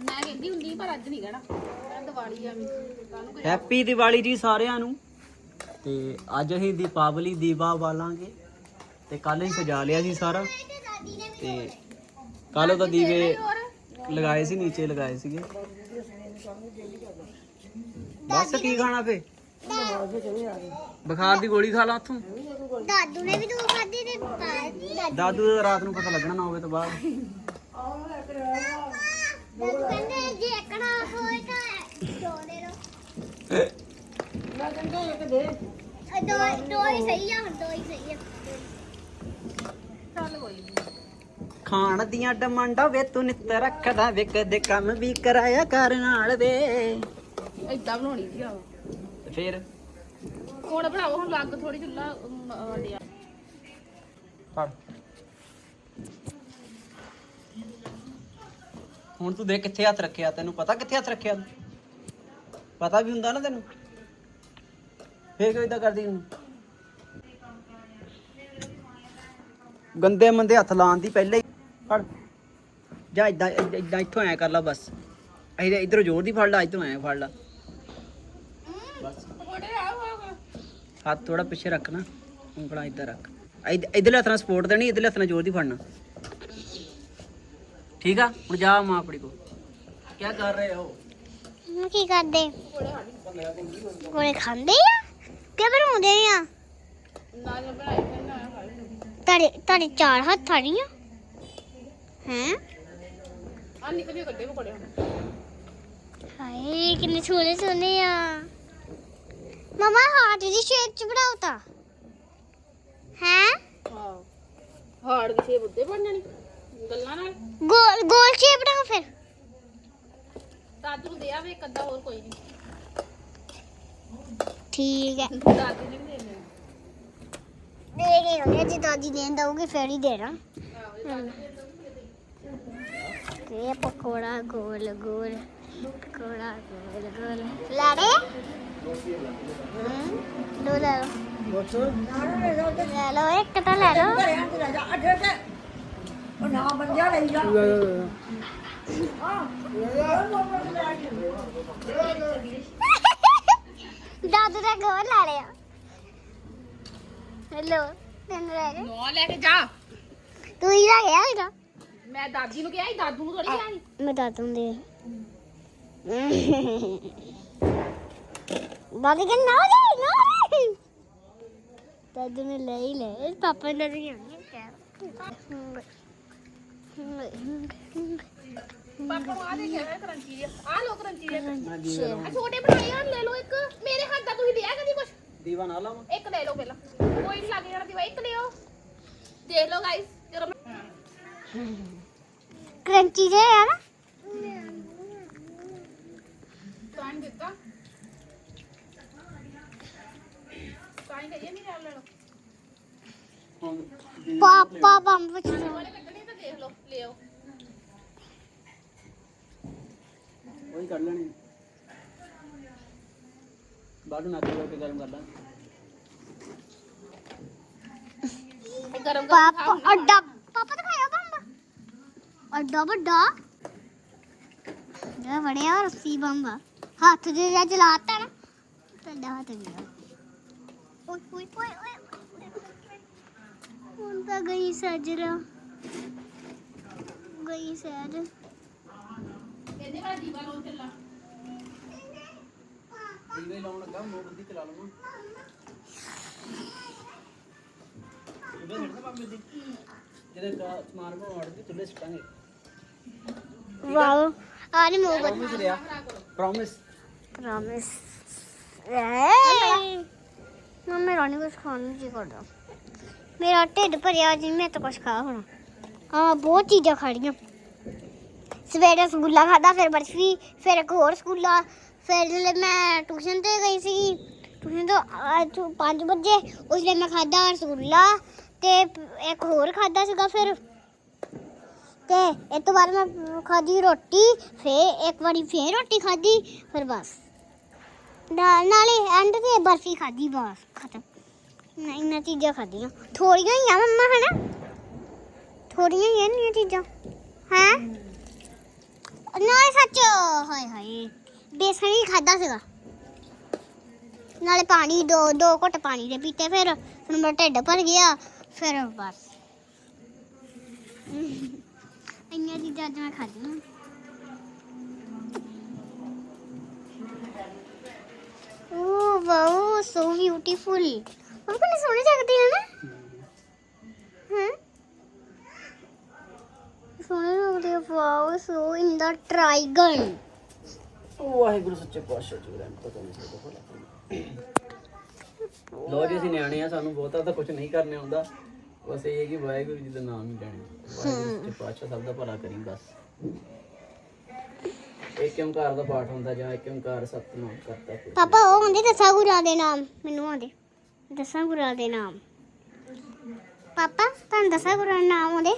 S3: ਮੈਂ ਕਹਿੰਦੀ ਹੁੰਦੀ ਪਰ ਅੱਜ ਨਹੀਂ ਕਹਿਣਾ। ਮੈਂ ਦੀਵਾਲੀ ਆ ਵੀ ਕੱਲ ਨੂੰ
S1: ਹੈਪੀ ਦੀਵਾਲੀ ਜੀ ਸਾਰਿਆਂ ਨੂੰ। ਤੇ ਅੱਜ ਅਸੀਂ ਦੀਪਾਵਲੀ ਦੀਵਾ ਬਾਲਾਂਗੇ। ਤੇ ਕੱਲ ਹੀ ਸਜਾ ਲਿਆ ਸੀ ਸਾਰਾ।
S2: ਤੇ
S1: ਕੱਲ ਉਹਦਾ ਦੀਵੇ ਲਗਾਏ ਸੀ ਨੀਚੇ ਲਗਾਏ ਸੀਗੇ। ਬਸ ਕੀ ਖਾਣਾ ਫੇ? ਬੁਖਾਰ ਦੀ ਗੋਲੀ ਖਾ ਲਾ ਉੱਥੋਂ।
S2: ਦਾਦੂ ਨੇ ਵੀ ਦੋ ਖਾਦੀ ਤੇ ਦਾਦੂ
S1: ਦਾਦੂ ਦਾ ਰਾਤ ਨੂੰ ਪਤਾ ਲੱਗਣਾ ਨਾ ਹੋਵੇ ਤਾਂ ਬਾਅਦ।
S2: ਕਹਿੰਦੇ ਜੇ ਕਣਾ ਹੋਏ ਤਾਂ ਦੋ ਦੇ। ਦੋ। ਦੋ ਦੋ ਹੀ ਸਹੀ ਆ ਹੁਣ। ਦੋ ਹੀ ਸਹੀ ਆ
S3: ਚੱਲ ਕੋਈ ਨੀ।
S1: ਖਾਣ ਦੀਆਂ ਡਮਾਂਡਾਂ ਵੇ ਤੂੰ ਨਿੱਤ ਰੱਖਦਾ ਵੇ ਕਦੇ ਕੰਮ ਵੀ ਕਰਾਇਆ ਕਰ ਨਾਲ ਵੇ।
S3: ਏਦਾਂ ਬਣਾਉਣੀ ਸੀ ਆ
S1: ਫੇਰ?
S3: ਹੁਣ ਬਣਾਓ ਹੁਣ ਲੱਗ ਥੋੜੀ ਚੁੱਲਾ ਵੜਿਆ
S1: ਫੜ ਹੁਣ ਤੂੰ ਦੇਖ ਕਿੱਥੇ ਹੱਥ ਰੱਖਿਆ ਤੈਨੂੰ ਪਤਾ ਕਿੱਥੇ ਹੱਥ ਰੱਖਿਆ ਤੂੰ? ਪਤਾ ਵੀ ਹੁੰਦਾ ਨਾ ਤੈਨੂੰ? ਫੇਰ ਕਿਉਂ ਇਦਾਂ ਕਰਦੀ ਨੂੰ ਗੰਦੇ ਮੰਦੇ ਹੱਥ ਲਾਉਣ ਦੀ ਪਹਿਲੇ ਫੜ। ਜਾ ਇਦਾਂ ਇਦਾਂ ਇੱਥੋਂ ਐ ਕਰ ਲਾ ਬਸ। ਇਹਦੇ ਇਧਰੋਂ ਜ਼ੋਰ ਦੀ ਫੜ ਲਾ, ਇੱਥੋਂ ਐ ਫੜ ਲਾ। ਬਸ।
S3: ਪਕੌੜੇ ਆ ਹੋਇਆ
S1: ਹੱਥ ਥੋੜਾ ਪਿੱਛੇ ਰੱਖਣਾ ਉਂਗਲਾਂ ਇੱਧਰ ਰੱਖ। ਇਧ- ਇੱਧਰਲੇ ਹੱਥ ਨਾਲ ਸਪੋਰਟ ਦੇਣੀ, ਇੱਧਰਲੇ ਹੱਥ ਨਾਲ ਜ਼ੋਰ ਦੀ ਫੜਨਾ। ਠੀਕ ਆ? ਹੁਣ ਜਾ ਮਾਂ ਆਪਣੀ ਕੋ ਕੀ ਕਰ ਰਹੇ ਹੋ?
S2: ਹੁਣ ਕੀ ਕਰਦੇ? ਕੋਲੇ ਖਾਂਦੇ ਆ? ਕਿ ਬਣਾਉਂਦੇ ਆ?
S3: ਨਾ ਜੇ ਬਣਾਈ ਫਿਰ ਨਾ ਖਾਈ
S2: ਤੁਹਾਡੇ ਤੁਹਾਡੇ ਚਾਰ ਹੱਥ ਆਣੀਆਂ ਹੈ
S3: ਆ ਨਿਕਲ ਜੇ ਕੱਢੇ ਪਕੌੜੇ ਹੁਣ।
S2: ਹਾਏ ਕਿੰਨੇ ਸੋਹਣੇ ਸੋਹਣੇ ਆ। ਮਮਾ ਹਾਰਟ ਦੀ ਸ਼ੇਪ ਚ ਬਣਾਓ ਤਾਂ। ਹੈ?
S3: ਹਾਂ। ਹਾਰਡ ਦੀ ਸ਼ੇਪ ਉੱਤੇ ਬਣ ਜਾਣੀ। ਗੱਲਾਂ ਨਾਲ।
S2: ਗੋਲ ਗੋਲ ਸ਼ੇਪ ਬਣਾਓ ਫਿਰ।
S3: ਦਾਦੂ ਨੂੰ ਦੇ ਆਵੇ ਇੱਕ ਅੱਧਾ ਹੋਰ ਕੋਈ ਨਹੀਂ।
S2: ਠੀਕ ਹੈ।
S3: ਦਾਦੂ ਨੂੰ ਦੇ
S2: ਗਏ ਜੀ ਦਾਦੀ ਨੇ ਦਊਗੀ ਫੇਰ ਹੀ ਦੇਣਾ। ਤੇ ਪਕੌੜਾ ਗੋਲ ਗੋਲ ਪਕੌੜਾ ਗੋਲ ਗੋਲ। ਲਾੜੇ ਦੋ। ਲੈ ਲਓ। ਲੈ ਲਓ ਇੱਕ ਤਾਂ ਲੈ ਲਓ। ਦਾਦੂ ਦਾ ਗੋਲ ਲੈ ਲਿਆ। ਹੈਲੋ ਤੈਨੂੰ ਲੈ ਗਏ
S3: ਨੋ ਲੈ ਕੇ ਜਾ।
S2: ਤੂੰ ਹੀ ਲੈ ਗਿਆ ਇਹਦਾ।
S3: ਮੈਂ ਦਾਦੀ ਨੂੰ ਕਿਹਾ ਸੀ ਦਾਦੂ ਨੂੰ ਥੋੜੀ ਕਿਹਾ ਸੀ।
S2: ਮੈਂ ਦਾਦੂ ਨੂੰ ਦੇ ਦਾਦੀ। ਕਹਿੰਦਾ ਨਾ ਲੈ ਨਾ ਲੈ। ਦਾਦੂ ਨੇ ਲੈ ਹੀ ਲੈ। ਪਾਪਾ ਨੇ ਨਹੀਂ
S3: ਪਾਪਾ ਨੂੰ ਆ ਦੇ ਕੇ ਕਰੰਚੀ ਆ ਆ ਲੋ ਕਰੰਚੀ ਆ ਆ ਛੋਟੇ ਬਣਾਏ ਆ ਲੈ ਲਓ ਇੱਕ। ਮੇਰੇ ਹੱਥ ਦਾ ਤੁਸੀਂ ਲਿਆ ਕਦੀ ਕੁਛ?
S1: ਦੀਵਾ ਨਾ ਲਾਵਾਂ?
S3: ਇੱਕ ਲੈ ਲਓ ਪਹਿਲਾਂ। ਕੋਈ ਨਹੀਂ ਲੱਗ ਜਾਣਾ ਦੀਵਾ ਇੱਕ ਲਿਓ। ਦੇਖ ਲਓ ਗਾਇਸ ਜਦੋਂ ਮੈਂ
S2: ਕਰੰਚੀ ਜੇ ਆ ਨਾ।
S3: ਟਾਈਮ ਦਿੱਤਾ। ਟਾਈਮ ਕਹੀਏ ਨਹੀਂ ਲੈ ਲਓ
S2: ਪਾਪਾ ਬੰਬ ਵਿੱਚ।
S3: ਵਾਲੇ ਕੱਢਣੇ ਤਾਂ ਦੇਖ ਲਓ ਲਿਓ
S1: ਉਹੀ ਕੱਢ ਲੈਣੀ। ਬਾਅਦ ਨਾਲ ਕੇ ਗਰਮ ਕਰ ਲਾਂ।
S3: ਗਰਮ ਗਰਮ
S2: ਪਾਪਾ ਅੱਡਾ ਪਾਪਾ ਦਿਖਾਇਆ ਅੱਡਾ ਵੱਡਾ? ਇਹ ਬੜਿਆ ਰੱਸੀ ਬੰਬ। ਹੱਥ ਜੇ ਜਿਹਾ ਜਲਾਤਾ ਨਾ ਤੁਹਾਡਾ ਹੱਥ ਗਿਆ ਓਏ ਓਏ ਓਏ ਓਏ। ਹੁਣ ਤਾਂ ਗਈ ਸਜਰਾ ਗਈ ਸਹਿਜ।
S3: ਕਹਿੰਦੇ ਵਾਲਾ ਦੀਵਾ ਲਾਉਣ ਚੱਲਾ।
S1: ਦੀਵੇ ਲਾਉਣ ਲੱਗਾ ਮੋਮਬੱਤੀ ਚਲਾ ਲਵਾਂ। ਚੁੱਲ੍ਹੇ ਛੱਡਣਾ ਪੰਮੇ ਦੀ ਜਿਹਦੇ ਕਾ ਸਮਾਨ ਬਣਾਉਣ ਦੇ ਚੁੱਲ੍ਹੇ ਸਿੱਟਾਂਗੇ।
S2: ਵਾਓ ਆ ਨੀ ਮੂੰਹ
S1: ਪ੍ਰੋਮਿਸ ਪ੍ਰੋਮਿਸ
S2: ਪ੍ਰੋਮਿਸ ਮੰਮੀ ਰਾਣੀ ਕੁਝ ਖਾਣ ਨੂੰ ਜੀ ਕਰਦਾ ਮੇਰਾ ਢਿੱਡ ਭਰਿਆ ਜੀ ਮੈਂ ਤਾਂ ਕੁਝ ਖਾ ਹੋਣਾ ਹਾਂ ਬਹੁਤ ਚੀਜ਼ਾਂ ਖਾੜੀਆਂ ਸਵੇਰੇ ਸਕੂਲਾ ਖਾਦਾ ਫਿਰ ਬਰਫੀ ਫਿਰ ਇੱਕ ਹੋਰ ਸਕੂਲਾ ਫਿਰ ਜਦੋਂ ਮੈਂ ਟਿਊਸ਼ਨ ਤੇ ਗਈ ਸੀ ਤੁਸੀਂ ਤਾਂ ਅੱਜ 5 ਵਜੇ ਉਸ ਦਿਨ ਮੈਂ ਖਾਦਾ ਰਸਗੁੱਲਾ ਤੇ ਇੱਕ ਹੋਰ ਖਾਦਾ ਸੀਗਾ ਫਿਰ ਤੇ ਇਹ ਤੋਂ ਬਾਅਦ ਮੈਂ ਖਾਦੀ ਰੋਟੀ, ਫੇਰ ਇੱਕ ਵਾਰੀ ਫੇਰ ਰੋਟੀ ਖਾਦੀ ਫਿਰ ਬਸ। ਨਾਲ ਨਾਲੇ ਐਂਡ ਤੇ ਬਰਫੀ ਖਾਦੀ ਬਸ, ਖਤਮ। ਨਹੀਂ ਇੰਨਾ ਚੀਜ਼ਾਂ ਖਾਦੀਆਂ ਥੋੜੀਆਂ ਹੀ ਆ ਮੰਮਾ, ਹਨਾ? ਥੋੜੀਆਂ ਹੀ ਆ ਚੀਜ਼ਾਂ। ਹੈ? ਨਾਲੇ ਸੱਚ, ਹਾਏ ਹਾਏ, ਬੇਸਣ ਹੀ ਖਾਦਾ ਸੀਗਾ। ਨਾਲੇ ਪਾਣੀ, ਦੋ ਦੋ ਘੁੱਟ ਪਾਣੀ ਦੇ ਪੀਤੇ, ਫਿਰ ਹੁਣ ਮੇਰਾ ਢਿੱਡ ਭਰ ਗਿਆ, ਫਿਰ ਬਸ। ਇੰਨੀਆਂ ਚੀਜ਼ਾਂ ਅੱਜ ਮੈਂ ਖਾਧੀਆਂ। ਓ ਵਾਓ ਸੋ ਬਿਊਟੀਫੁਲ ਉਹ ਕਿੰਨੇ ਸੋਹਣੇ ਲੱਗਦੇ ਹਨ ਹਾਂ? ਸੋਹਣੇ ਲੱਗਦੇ ਵਾਓ ਸੋ ਇਨ ਦਾ ਟ੍ਰਾਈਗਨ
S1: ਵਾਹਿਗੁਰੂ ਸੱਚੇ ਪਾਤਸ਼ਾਹ ਜੀ ਰਹਿਣ ਪਤਾ ਨਹੀਂ ਸਕਦਾ ਭਲਾ ਲੋ ਜੀ ਅਸੀਂ ਨਿਆਣੇ ਆ ਸਾਨੂੰ ਬਹੁਤਾ ਤਾਂ ਕੁਝ ਨਹੀਂ ਕਰਨੇ ਆਉਂਦਾ ਬਸ ਇਹ ਹੈ ਕਿ ਵਾਹਿਗੁਰੂ ਜੀ ਦਾ ਨਾਮ ਹੀ ਲੈਣਾ। ਵਾਹਿਗੁਰੂ ਪਾਤਸ਼ਾਹ ਸਭ ਦਾ ਭਲਾ ਕਰੀ ਬਸ। ਇੱਕ ਓੰਕਾਰ ਦਾ ਪਾਠ ਹੁੰਦਾ ਜਾਂ ਇੱਕ ਓੰਕਾਰ ਸਤਨਾਮ ਕਰਤਾ ਪੁਰਖ
S2: ਪਾਪਾ ਉਹ ਹੁੰਦੇ ਦਸਾਂ ਗੁਰਾਂ ਦੇ ਨਾਮ। ਮੈਨੂੰ ਆਉਂਦੇ। ਦਸਾਂ ਗੁਰਾਂ ਦੇ ਨਾਮ। ਪਾਪਾ ਤੁਹਾਨੂੰ ਦਸਾਂ ਗੁਰਾਂ ਦੇ ਨਾਮ ਆਉਂਦੇ?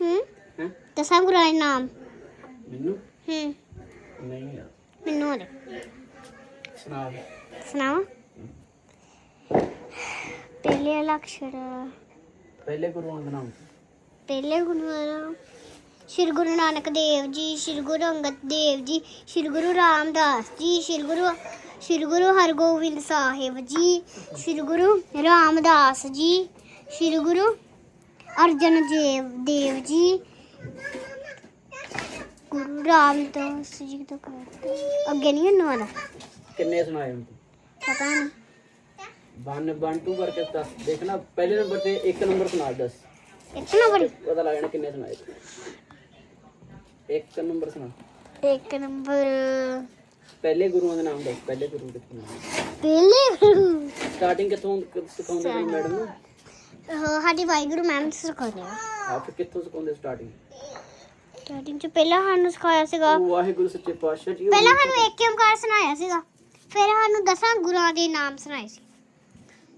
S2: ਹੂੰ?
S1: ਹੈ?
S2: ਦਸਾਂ ਗੁਰਾਂ ਦੇ ਨਾਮ।
S1: ਮੈਨੂੰ?
S2: ਹੂੰ।
S1: ਨਹੀਂ ਯਾਰ
S2: ਮੈਨੂੰ ਆਉਂਦੇ।
S1: ਸੁਣਾ ਦੇ।
S2: ਸੁਣਾਵਾ ਪਹਿਲੇ ਵਾਲਾ ਅਕਸ਼ਰ
S1: ਪਹਿਲੇ ਗੁਰੂਆਂ ਦਾ ਨਾਮ?
S2: ਪਹਿਲੇ ਗੁਰੂ ਸ਼੍ਰੀ ਗੁਰੂ ਨਾਨਕ ਦੇਵ ਜੀ ਸ਼੍ਰੀ ਗੁਰੂ ਅੰਗਦ ਦੇਵ ਜੀ ਸ਼੍ਰੀ ਗੁਰੂ ਰਾਮਦਾਸ ਜੀ ਸ਼੍ਰੀ ਗੁਰੂ ਸ਼੍ਰੀ ਗੁਰੂ ਹਰਗੋਬਿੰਦ ਸਾਹਿਬ ਜੀ ਸ਼੍ਰੀ ਗੁਰੂ ਰਾਮਦਾਸ ਜੀ ਸ਼੍ਰੀ ਗੁਰੂ ਅਰਜਨ ਦੇਵ ਦੇਵ ਜੀ ਗੁਰੂ ਰਾਮਦਾਸ ਜੀ ਦਾ ਅੱਗੇ ਨਹੀਂ ਆਦਾ
S1: ਕਿੰਨੇ ਸੁਣਾਏ ਹੁਣ
S2: ਪਤਾ ਨਹੀਂ।
S1: ਵਨ ਵਨ ਟੂ ਕਰਕੇ ਦੱਸ ਦੇਖਣਾ ਪਹਿਲੇ ਨੰਬਰ ਤੇ ਇੱਕ ਨੰਬਰ ਸੁਣਾ ਦੱਸ।
S2: ਇੱਕ ਨੰਬਰ
S1: ਪਤਾ ਲੱਗ ਜਾਣਾ ਕਿੰਨੇ ਸੁਣਾਏ ਤੂੰ। ਇੱਕ ਨੰਬਰ ਸੁਣਾ
S2: ਇੱਕ ਨੰਬਰ
S1: ਪਹਿਲੇ ਗੁਰੂਆਂ ਦੇ ਨਾਮ ਦੱਸ ਪਹਿਲੇ ਗੁਰੂ ਕਿੱਥੋਂ ਨਾਮ
S2: ਪਹਿਲੇ
S1: ਸਟਾਰਟਿੰਗ ਕਿੱਥੋਂ ਕ- ਸਿਖਾਉਂਦੇ ਨੇ ਮੈਡਮ ਨੂੰ
S2: ਉਹ ਸਾਡੀ ਵਾਹਿਗੁਰੂ ਮੈਮ ਸਿਖਾਉਂਦੇ ਆ
S1: ਆਪ ਕਿੱਥੋਂ ਸਿਖਾਉਂਦੇ ਸਟਾਰਟਿੰਗ
S2: ਸਟਾਰਟਿੰਗ ਚ ਪਹਿਲਾਂ ਸਾਨੂੰ ਸਿਖਾਇਆ ਸੀਗਾ
S1: ਵਾਹਿਗੁਰੂ ਸੱਚੇ ਪਾਤਸ਼ਾਹ ਜੀ
S2: ਪਹਿਲਾਂ ਸਾਨੂੰ ਇੱਕ ਓਮਕਾਰ ਸੁਣਾਇਆ ਸੀਗਾ ਫਿਰ ਸਾਨੂੰ ਦਸਾਂ ਗੁਰਾਂ ਦੇ ਨਾਮ ਸੁਣਾਏ ਸੀ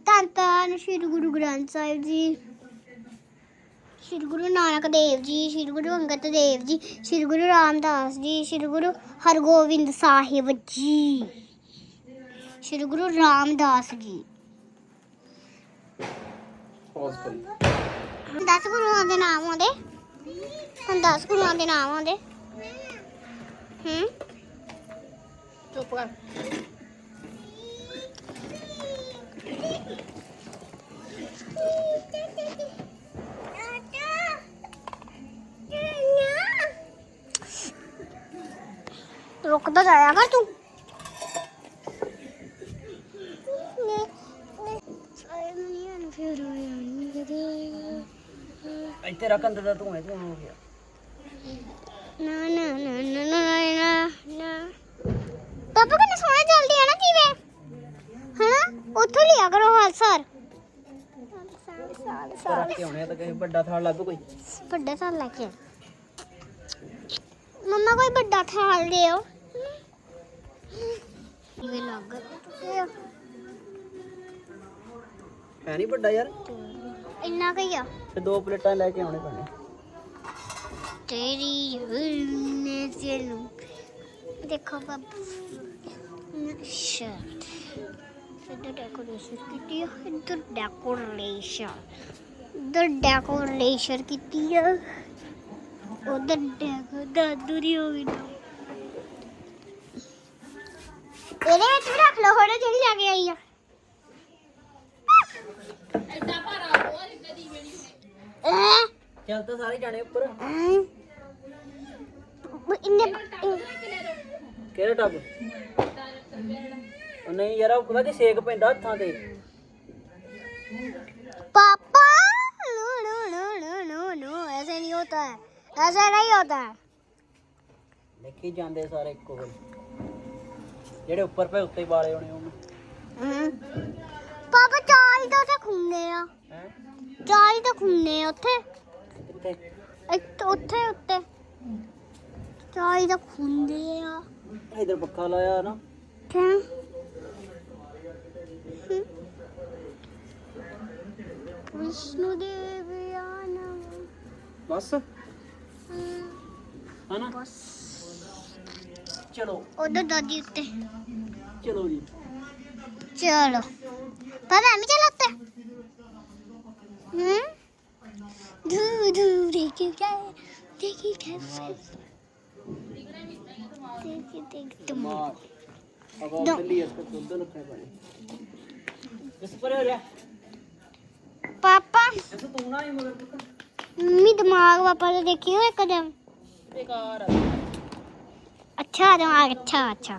S2: ਧੰਨ ਧੰਨ ਸ਼੍ਰੀ ਗੁਰੂ ਗ੍ਰੰਥ ਸਾਹਿਬ ਜੀ ਸ਼੍ਰੀ ਗੁਰੂ ਨਾਨਕ ਦੇਵ ਜੀ ਸ਼੍ਰੀ ਗੁਰੂ ਅੰਗਦ ਦੇਵ ਜੀ ਸ਼੍ਰੀ ਗੁਰੂ ਰਾਮਦਾਸ ਜੀ ਸ਼੍ਰੀ ਗੁਰੂ ਹਰਗੋਬਿੰਦ ਸਾਹਿਬ ਜੀ ਸ਼੍ਰੀ ਗੁਰੂ ਰਾਮਦਾਸ ਜੀ।
S1: ਪੌਜ਼ ਕਰੀ।
S2: 10 ਗੁਰੂਆਂ ਦੇ ਨਾਮ ਆਉਂਦੇ? ਹੁਣ 10 ਗੁਰੂਆਂ ਦੇ ਨਾਮ ਆਉਂਦੇ? ਹੂੰ?
S3: ਚੁੱਪ ਕਰ।
S2: ਰੁਕਦਾ ਜਾਇਆ ਕਰ ਤੂੰ।
S1: ਇੱਥੇ ਰੱਖ ਅੰਦਰ ਦਾ ਧੂਏ ਧੂਆਂ ਹੋ ਗਿਆ।
S2: ਨਾ ਨਾ ਨਾ ਨਾ ਨਾ ਨਾ ਪਾਪਾ ਕਿੰਨੇ ਸੋਹਣੇ ਚੱਲਦੇ ਆ ਨਾ ਜੀਵੇ ਹਨਾ ਉੱਥੋਂ ਲਿਆ ਕਰੋ ਹਾਲ ਸਰ
S1: ਰੱਖ ਕੇ ਆਉਣੇ ਤਾਂ ਕਿਸੇ ਵੱਡਾ ਥਾਲ ਲੱਭ ਕੋਈ।
S2: ਵੱਡਾ ਸਾਲ ਲੈ ਕੇ ਮੰਮਾ ਕੋਈ ਵੱਡਾ ਥਾਲ ਦਿਓ। ਲੱਗ
S1: ਹੈ ਨਹੀਂ ਵੱਡਾ ਯਾਰ।
S2: ਇੰਨਾ ਕਈ ਆ।
S1: ਤੇ ਦੋ ਪਲੇਟਾਂ ਲੈ ਕੇ ਆਉਣੇ ਪੈਣੇ।
S2: ਤੇਰੀ ਹੁਣੇ ਤੈਨੂੰ। ਦੇਖੋ ਬਾਬ। ਸ਼ਰਟ ਇੱਧਰ ਡੈਕੋਰੇਸ਼ਨ ਕੀਤੀ ਆ ਇੱਧਰ ਡੈਕੋਰੇਸ਼ਨ ਇੱਧਰ ਡੈਕੋਰੇਸ਼ਨ ਕੀਤੀ ਆ। ਉਧਰ ਡੈਕੋ ਦਾਦੂ ਦੀ ਹੋ ਗਈ ਇਹਦੇ ਵਿੱਚ ਵੀ ਰੱਖ ਲਓ ਹੋੜੇ ਜਿਹੜੀ ਲੈ ਕੇ ਆਈ ਆ
S3: ਐਡਾ ਭਾਰਾ ਉਹ ਜਿੱਦਾਂ ਦੀ ਮੇਰੀ
S2: ਐ
S1: ਚੱਲ ਤਾਂ ਸਾਰੇ ਜਾਣੇ ਉੱਪਰ
S2: ਐ ਇੰਨੇ
S1: ਕਿਹੜਾ ਟੱਬ ਉਹ ਨਹੀਂ ਯਾਰ ਉਹ ਪਤਾ ਕਿ ਸੇਕ ਪੈਂਦਾ ਹੱਥਾਂ ਤੇ
S2: पापा no no no no no no ऐसे नहीं होता है ऐसा नहीं होता है
S1: ਦੇਖੀ ਜਾਂਦੇ ਸਾਰੇ ਇੱਕੋ ਵਾਰੀ ਜਿਹੜੇ ਉੱਪਰ ਪਏ ਉੱਤੇ ਹੀ ਵਾਲੇ ਹੋਣੇ ਉਹਨਾਂ।
S2: ਹਮ। ਪਾਪਾ ਚਾਲੀ ਤਾਂ ਉੱਥੇ ਖੁੰਨੇ ਆ।
S1: ਹੈ?
S2: ਚਾਲੀ ਤਾਂ ਖੁੰਨੇ ਆ ਉੱਥੇ।
S1: ਕਿੱਥੇ
S2: ਇੱਥੇ ਉੱਥੇ ਉੱਤੇ। ਚਾਲੀ ਤਾਂ ਖੁੰਦੇ ਆ।
S1: ਇਧਰ ਪੱਖਾ ਲਾਇਆ ਨਾ।
S2: ਕਿਉਂ ਵਿਸ਼ਨੂੰ ਦੇਵਿਆ ਨਾਮ
S1: ਬਸ? ਹਨਾ?
S2: ਬਸ।
S1: ਚਲੋ
S2: ਉਧਰ ਦਾਦੀ ਉੱਤੇ
S1: ਚਲੋ ਜੀ
S2: ਚਲੋ ਪਰ ਮੈਂ ਚਲਾਤੇ ਹੂੰ ਦੂ ਦੂ ਦੇਖੀ ਜਾਏ ਦੇਖੀ ਜਾਏ ਦੇਖੀ ਦੇਖ ਤੁਮ
S1: ਮਾਰ अब
S2: दो।
S1: जल्दी इसको खोल दो लगता है पानी इस पर हो जा
S2: ਪਾਪਾ
S1: ऐसे तू ना ही मगर पुत्र
S2: ਮੰਮੀ ਦਿਮਾਗ ਪਾਪਾ ਦਾ ਦੇਖੀ ਹੋਏ ਕਦਮ
S3: ਬੇਕਾਰ
S2: ਅੱਛਾ ਦਿਮਾਗ ਅੱਛਾ ਅੱਛਾ।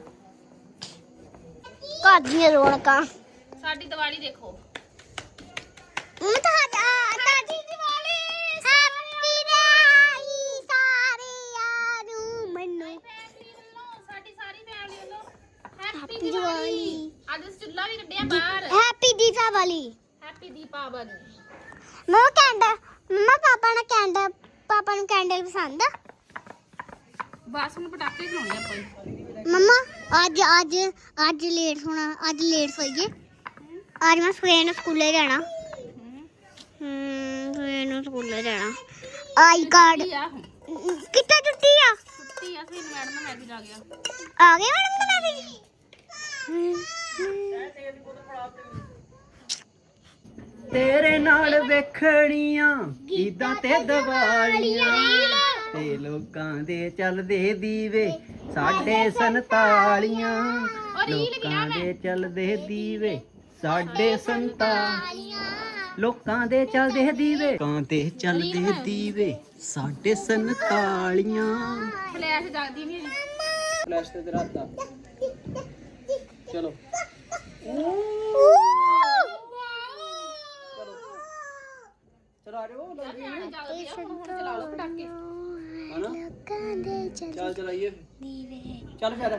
S2: ਘਰ ਦੀਆਂ ਰੌਣਕਾਂ।
S3: ਸਾਡੀ ਦੀਵਾਲੀ ਦੇਖੋ।
S2: ਮੈਂ ਤਾਂ ਦਾਦੀ ਦੀਵਾਲੀ ਹੈਪੀ ਦਿਵਾਲੀ ਸਾਰਿਆਂ ਨੂੰ ਮੈਨੂੰ
S3: ਸਾਡੀ ਸਾਰੀ ਫੈਮਿਲੀ ਵੱਲੋਂ
S2: ਹੈਪੀ ਦੀਵਾਲੀ।
S3: ਅੱਜ ਅਸੀਂ ਚੁੱਲ੍ਹਾ ਵੀ ਕੱਢਿਆ ਬਾਹਰ।
S2: ਹੈਪੀ ਦੀਪਾਵਲੀ।
S3: ਹੈਪੀ ਦੀਪਾਵਲੀ।
S2: ਮਮਾ ਕੈਂਡਲ ਮਮਾ ਪਾਪਾ ਨੂੰ ਕੈਂਡਲ ਪਾਪਾ ਨੂੰ ਕੈਂਡਲ ਪਸੰਦ ਆ।
S3: ਬਸ ਹੁਣ ਪਟਾਕੇ ਚਲਾਉਣੇ ਆਪਾਂ ਹੀ।
S2: ਮਮਾ ਅੱਜ ਅੱਜ ਅੱਜ ਲੇਟ ਹੋਣਾ ਅੱਜ ਲੇਟ ਸੋਈਏ ਅੱਜ ਮੈਂ ਸਵੇਰ ਨੂੰ ਸਕੂਲੇ ਜਾਣਾ।
S3: ਹਮ।
S2: ਹੂੰ ਸਵੇਰ ਨੂੰ ਸਕੂਲੇ ਜਾਣਾ। ਆਈ ਕਾਰਡ
S3: ਛੁੱਟੀ ਆ ਹੁਣ।
S2: ਕਿੱਥੇ ਛੁੱਟੀ ਆ?
S3: ਛੁੱਟੀ ਆ ਫਿਰ ਮੈਡਮ ਦਾ ਮੈਸੇਜ ਆ ਗਿਆ।
S2: ਆ ਗਏ ਮੈਡਮ ਬੁਲਾ ਦੇ
S1: ਤੇਰੇ ਨਾਲ ਵੇਖਣੀਆਂ ਈਦਾਂ ਤੇ ਦੀਵਾਲੀਆਂ। ਤੇ ਲੋਕਾਂ ਦੇ ਚੱਲਦੇ ਦੀਵੇ ਸਾਡੇ ਸੰਤਾਲੀਆਂ। ਲੋਕਾਂ ਦੇ ਚੱਲਦੇ ਦੀਵੇ ਸਾਡੇ ਸੰਤਾਲੀਆਂ। ਲੋਕਾਂ ਦੇ ਚੱਲਦੇ ਦੀਵੇ। ਲੋਕਾਂ ਦੇ ਚੱਲਦੇ ਦੀਵੇ ਸਾਡੇ ਸੰਤਾਲੀਆਂ।
S3: ਫਲੈਸ਼ ਜਗਦੀ ਨਹੀਂ
S1: ਫਲੈਸ਼ ਤੇ ਤੇਰਾ ਹੱਥ ਚਲੋ। ਚਲੋ। ਆ ਜਾਓ
S3: ਆ ਹੁਣ ਚਲਾ ਲਓ ਪਟਾਕੇ।
S2: ਚੱਲ
S1: ਚੱਲ ਚਲਾਈਏ
S2: ਦੀਵੇ
S1: ਚੱਲ ਫਿਰ ਆ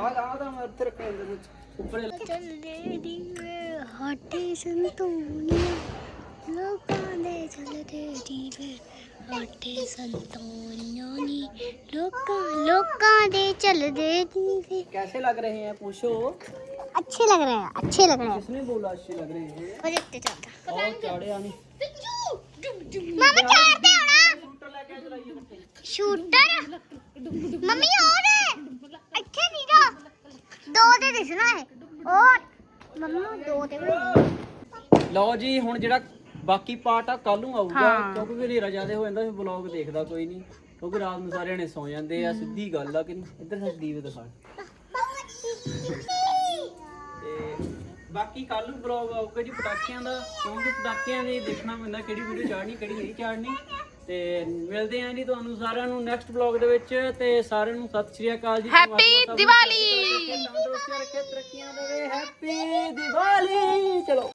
S1: ਆ ਤਾਂ ਮੈਂ ਇੱਥੇ ਰੱਖਿਆ ਅੰਦਰ ਵਿੱਚ ਉੱਪਰ ਹੀ
S2: ਚੱਲਦੇ ਦੀਵੇ ਹਾਟੇ ਸੰਤੋਨੀਆਂ ਲੋਕਾਂ ਦੇ ਚੱਲਦੇ ਦੀਵੇ ਹਾਟੇ ਸੰਤੋਨੀਆਂ ਨੀ ਲੋਕਾਂ ਲੋਕਾਂ ਦੇ ਚੱਲਦੇ ਦੀਵੇ
S1: कैसे लग रहे हैं पूछो
S2: अच्छे लग रहे हैं अच्छे लग रहे हैं
S1: किसने बोला अच्छे लग रहे हैं
S2: वो देखते चलता
S1: और चाड़े आने
S2: ਮਾਮਾ ਚਾੜਦੇ ਹੋਣਾ ਸ਼ੂਟਰ? ਮੰਮੀ ਉਹ ਨੇ ਇੱਥੇ ਨਹੀਂ ਜਾ। ਦੋ ਦੇ ਦਿਸਣਾ ਹੈ ਉਹ ਮੰਮਾ ਦੋ ਦੇ
S1: ਲਓ ਜੀ ਹੁਣ ਜਿਹੜਾ ਬਾਕੀ ਪਾਰਟ ਆ ਕੱਲ ਨੂੰ ਆਊਗਾ। ਕਿਉਂਕਿ ਹਨੇਰਾ ਜ਼ਿਆਦਾ ਹੋ ਜਾਂਦਾ ਫਿਰ ਵਲੌਗ ਦੇਖਦਾ ਕੋਈ ਨਹੀਂ ਕਿਉਂਕਿ ਰਾਤ ਨੂੰ ਸਾਰੇ ਜਣੇ ਸੌ ਜਾਂਦੇ ਆ ਸਿੱਧੀ ਗੱਲ ਆ ਕਿ ਇੱਧਰ ਸਾਡੇ ਦੀਵੇ ਦਿਖਾ। ਤੇ ਬਾਕੀ ਕੱਲ ਨੂੰ ਵਲੌਗ ਆਊਗਾ ਜੀ ਪਟਾਕਿਆਂ ਦਾ। ਕਿਉਂਕਿ ਪਟਾਕਿਆਂ ਦੇ ਦੇਖਣਾ ਪੈਂਦਾ ਕਿਹੜੀ ਵੀਡੀਓ ਚਾੜਨੀ ਕਿਹੜੀ ਨਹੀਂ ਚਾੜਨੀ। ਤੇ ਮਿਲਦੇ ਆਂ ਜੀ ਤੁਹਾਨੂੰ ਸਾਰਿਆਂ ਨੂੰ ਨੈਕਸਟ ਵਲੌਗ ਦੇ ਵਿੱਚ ਤੇ ਸਾਰਿਆਂ ਨੂੰ ਸਤਿ ਸ਼੍ਰੀ ਅਕਾਲ ਜੀ। ਨੂੰ
S3: ਦੀਵਾਲੀ!
S1: ਤੰਦਰੁਸਤੀਆਂ ਰੱਖੇ ਤਰੱਕੀਆਂ ਦੇਵੇ ਹੈਪੀ ਦੀਵਾਲੀ ਚਲੋ।